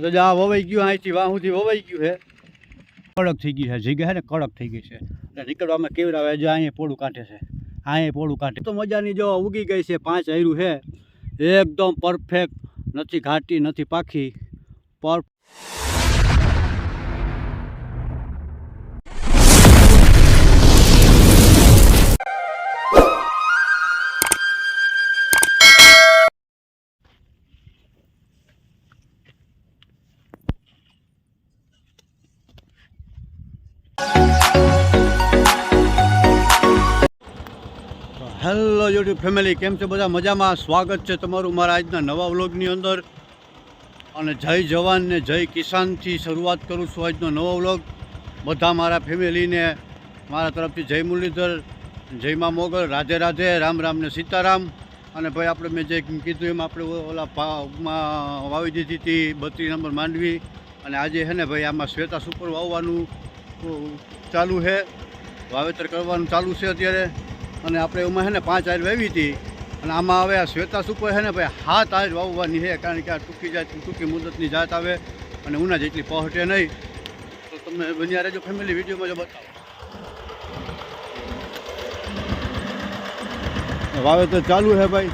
તો આ વવાઈ ગયું અહીંથી, વાહુથી વવાઈ ગયું છે. કડક થઈ ગઈ છે જગ્યા છે ને કડક થઈ ગઈ છે. એટલે નીકળવામાં કેવી આવે જો અહીંયા પોળું કાંઠે છે. અહીંયા પોળું કાંઠે. તો મજાની જો ઉગી ગઈ છે, પાંચ હૈરું છે. એકદમ પરફેક્ટ નથી ઘાટી, નથી પાખી. પર હેલો યુટ્યુબ ફેમિલી કેમ છે? બધા મજામાં? સ્વાગત છે તમારું મારા આજના નવા વ્લોગની અંદર. અને જય જવાન ને જય કિસાનથી શરૂઆત કરું છું આજનો નવો વ્લોગ. બધા મારા ફેમિલીને, મારા તરફથી જય મુરલીધર, જય મા મોગલ, રાધે રાધે, રામ રામ ને સીતારામ. અને ભાઈ, આપણે મેં જે કીધું એમ, આપણે ઓલા પામાં વાવી દીધી હતી બત્રીસ નંબર માંડવી. અને આજે હે ને ભાઈ, આમાં શ્વેતા સુપર વાવવાનું ચાલુ છે વાવેતર કરવાનું ચાલુ છે અત્યારે. અને આપણે એમાં છે ને પાંચ આયર વાવી હતી. અને આમાં હવે આ શ્વેતા સુપર છે ને ભાઈ, હાથ આયર વાવવાની છે, કારણ કે આ ટૂંકી જાત, ટૂંકી મુદતની જાત આવે અને ઉના જેટલી પહોંચે નહીં. તો તમે બન્યા રહેજો ફેમિલી વિડીયોમાં જો બતાવો. વાવેતર ચાલુ છે ભાઈ.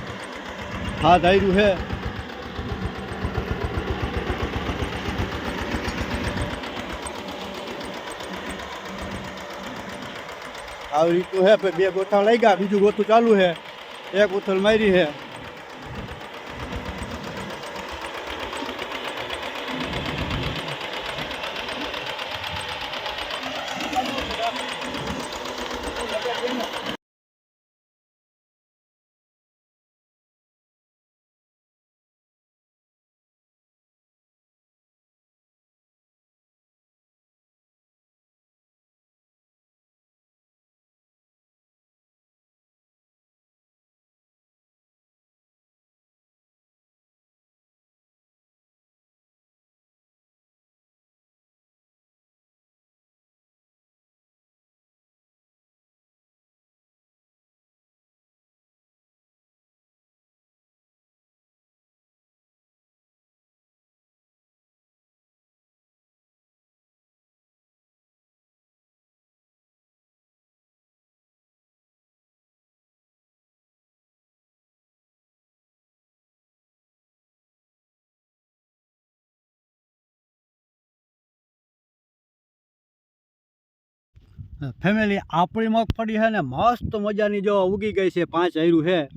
હાથ આવ્યું છે. આવી રીતનું છે બે ગોથા લઈ બીજું ગોથું ચાલુ છે એક ઉથલ મારી છે ફેમિલી આપણી મગફળી છે ને મસ્ત મજાની જો ઉગી ગઈ છે, પાંચ આયરું છે.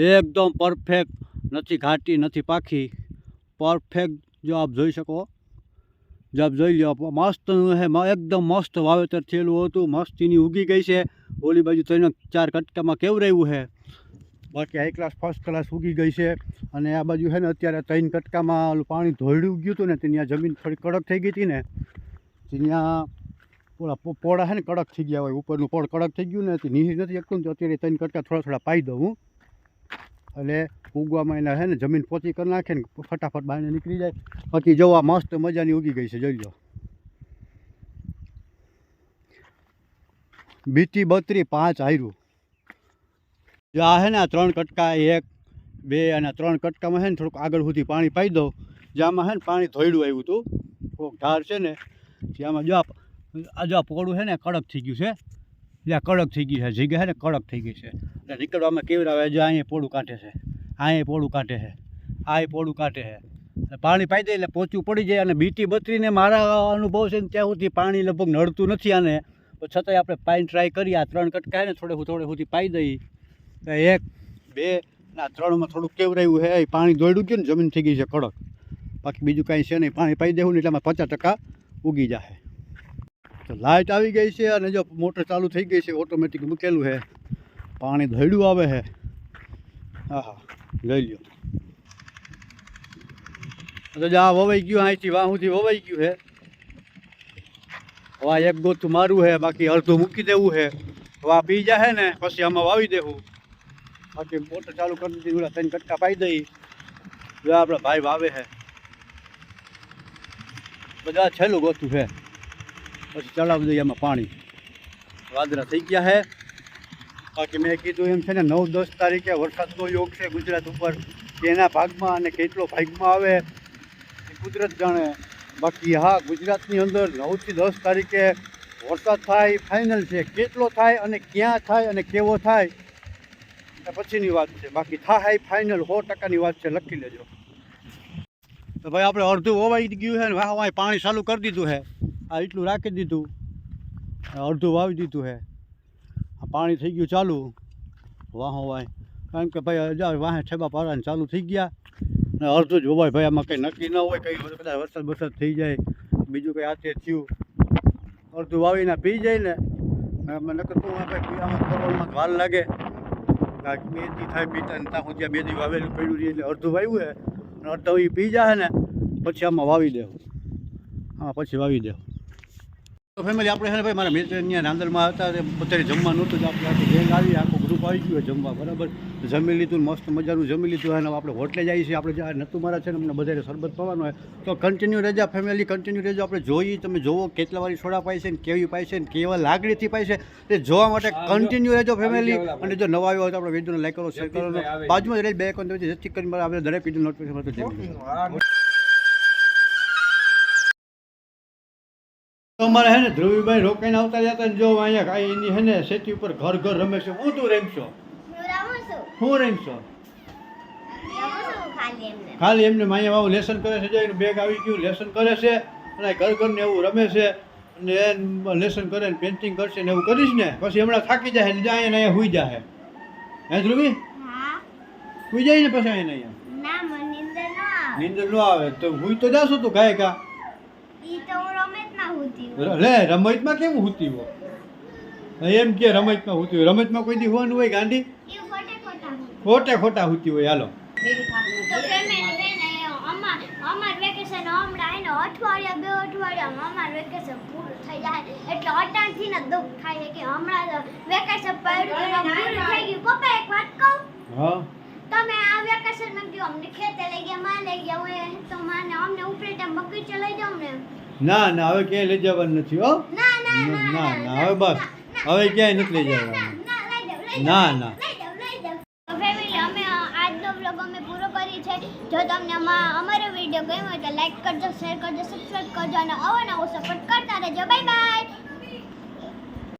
એકદમ પરફેક્ટ નથી ઘાટી, નથી પાખી. પરફેક્ટ જો આપ જોઈ શકો. જો આપ જોઈ લો મસ્ત છે એકદમ મસ્ત વાવેતર થયેલું હતું, મસ્તીની ઉગી ગઈ છે. ઓલી બાજુ ત્રણ ચાર કટકામાં કેવું રહ્યું છે. બાકી હાઈ ક્લાસ ફર્સ્ટ ક્લાસ ઉગી ગઈ છે. અને આ બાજુ છે ને અત્યારે ત્રણ કટકામાં પાણી ધોળ્યું ગયું હતું ને ત્યાં જમીન થોડી કડક થઈ ગઈ હતી ને ત્યાં ઓલા પો- પોળા છે ને કડક થઈ ગયા હોય, ઉપરનું પોળ કડક થઈ ગયું ને તે નીચે નથી એકલું તો અત્યારે ત્રણ કટકા થોડા થોડા પાઈ દઉં એટલે ઉગવામાં એના છે ને જમીન પોચી કરી નાખે ને ફટાફટ બહાર નીકળી જાય. પછી જોવા મસ્ત મજાની ઉગી ગઈ છે, જોઈ લો. બીટી બત્રી પાંચ હાયરું જો આ છે ને આ ત્રણ કટકા, એક, બે અને ત્રણ કટકામાં છે ને થોડુંક આગળ સુધી પાણી પાઈ દઉં. જ્યાંમાં છે ને પાણી ધોયડું આવ્યું હતું થોડુંક ઢાર છે ને, જ્યાંમાં જો આ જો પોળું છે ને કડક થઈ ગયું છે. જ્યાં કડક થઈ ગઈ છે જીગે છે ને કડક થઈ ગઈ છે. એટલે નીકળવામાં કેવી આવે? જો અહીંયા પોળું કાંઠે છે. અહીંયા પોળું કાંઠે છે. આ પોળું કાંઠે છે. પાણી પાઈ દે એટલે પોચું પડી જાય અને બીટી બત્રીને મારા અનુભવ છે ને ત્યાં સુધી પાણી લગભગ નડતું નથી આને. છતાંય આપણે પાણી ટ્રાય કરીએ આ ત્રણ કટકા ને થોડે થોડે સુધી પાઈ દઈએ તો એક, બે ના ત્રણમાં થોડુંક કેવરાયું છે. એ પાણી દોડ્યું ગયું ને જમીન થઈ ગઈ છે કડક. બાકી બીજું કાંઈ છે નહીં. પાણી પાઈ દેવું ને એટલે આમાં પચાસ ટકા ઉગી જાય તો લાઇટ આવી ગઈ છે અને જો મોટર ચાલુ થઈ ગઈ છે ઓટોમેટિક મૂકેલું છે. પાણી ધળ્યું આવે છે. હા હા લઈ લ્યો. તો આ વવાઈ ગયું, અહીંથી વાહ સુધી વવાઈ ગયું છે. વા એક ગોતું મારું છે, બાકી અડધું મૂકી દેવું છે. વા પી જાય ને, પછી આમાં વાવી દેવું. બાકી મોટર ચાલુ કરી દીધી ઓલા ત્રણ કટકા પાઈ દઈ. જો આપણા ભાઈ વાવે છે. બધા છેલ્લું ગોતું છે. પછી ચડાવી દઈએ એમાં પાણી વાદરા થઈ ગયા છે બાકી મેં કીધું એમ છે ને નવ દસ તારીખે વરસાદનો યોગ છે ગુજરાત ઉપર એના ભાગમાં અને કેટલો ભાગમાં આવે એ કુદરત જાણે બાકી હા ગુજરાતની અંદર નવથી દસ તારીખે વરસાદ થાય ફાઇનલ છે કેટલો થાય અને ક્યાં થાય અને કેવો થાય એ પછીની વાત છે બાકી થાય ફાઇનલ સો ટકાની વાત છે લખી લેજો તો ભાઈ આપણે અડધું હોવાઈ ગયું છે ને વાહ વાહ પાણી ચાલુ કરી દીધું છે આ એટલું રાખી દીધું. અડધું વાવી દીધું હે. પાણી થઈ ગયું ચાલુ. વાહો વાય. કારણ કે ભાઈ હજાર વાહે ઠેબા પાડવાને ચાલુ થઈ ગયા. ને અડધું જ હોય ભાઈ, આમાં કંઈ નક્કી ન હોય, કંઈ કદાચ વરસાદ વરસાદ થઈ જાય. બીજું કંઈ હાથે થયું. અડધું વાવીને પી જાય ને. અમે નકર તો આપણે પીવામાં કરોડમાં વાર લાગે. બે દી થાય પીતા ને ત્યાં સુધી બે દી વાવેલું પડ્યું રહે એટલે અડધું વાવ્યું હે. અને અડધું એ પી જાય ને, પછી આમાં વાવી દેવું. આમાં પછી વાવી દેવું. ફેમિલી આપણે છે ને ભાઈ મારા મિત્ર અહીંયા નાંદલમાં હતા તે પોતે જમવા નહોતું તો આપણે આખું ગેંગ આવી આખું ગ્રુપ આવી ગયું જમવા બરાબર? જમી લીધું મસ્ત મજાનું જમી લીધું અને આપણે હોટલે જઈએ છીએ. આપણે જ્યાં નતું મારા છે ને અમને બધાને શરબત પવાનો હોય. તો કન્ટિન્યુ રજા ફેમિલી કન્ટિન્યુ રહેજો આપણે જોઈએ તમે જોવો કેટલા વાળી સોડા પાય છે ને કેવી પાય છે ને કેવા લાગણીથી પાય છે. તે જોવા માટે કન્ટિન્યુ રહેજો ફેમિલી અને જો નવા આવ્યો હોય તો આપણે વિડીયોને લાઈક કરો શેર કરો. બાજુમાં જ રહી બે એકાઉન્ટ જેથી કરીને મારે આપણે દરેક વીડિયો નોટિફિકેશન મળતું તો અમારે હે ને ધ્રુવીભાઈ રોકાઈને આવતા જતા ને જો અહીંયા કાંઈ એની હે ને સેતી ઉપર ઘર ઘર રમે છે. હું તું રમશો? હું રમું રમશો? ખાલી એમને માયા બાબુ લેસન કરે છે. જોઈને બેગ આવી ગયું લેસન કરે છે અને ઘર ઘર ને એવું રમે છે. અને લેસન કરે ને પેન્ટિંગ કરશે ને એવું કરીશ ને પછી હમણાં થાકી જાય ને જાય ને અહીંયા હુઈ જાય હે ધ્રુવી? સુઈ જાય ને પછી અહીંયા અહીંયા? નિંદર મને નીંદર ન આવે. નીંદર ન આવે. તો હુઈ તો જાશું તું ગાય કા લે રમતમાં કેમ હુતી હો એમ કે રમતમાં હુતી હોય રમતમાં કોઈ દી હોવાનું હોય ગાંધી? ખોટે ખોટા હોતી. હોય હાલો. વેકેશન વેકેશન વેકેશન હા. તમે આ વેકેશનમાં ગયો અમને ખેતે લઈ ગયા માં લઈ ગયા હોય તો માને અમને ઉપરેટા બગીચે લઈ જાવ ને. ના ના હવે ક્યાંય લઈ જવાનું નથી હો. ના ના હવે બસ. હવે ક્યાંય નથી લઈ જવાનું. ના ના આજનો વ્લોગ અમે પૂરો કરી છે જો તમને અમારો વીડિયો ગમ્યો હોય તો લાઈક કરજો શેર કરજો સબસ્ક્રાઈબ કરજો અને આવો નવો સપોર્ટ કરતા રહેજો. Bye bye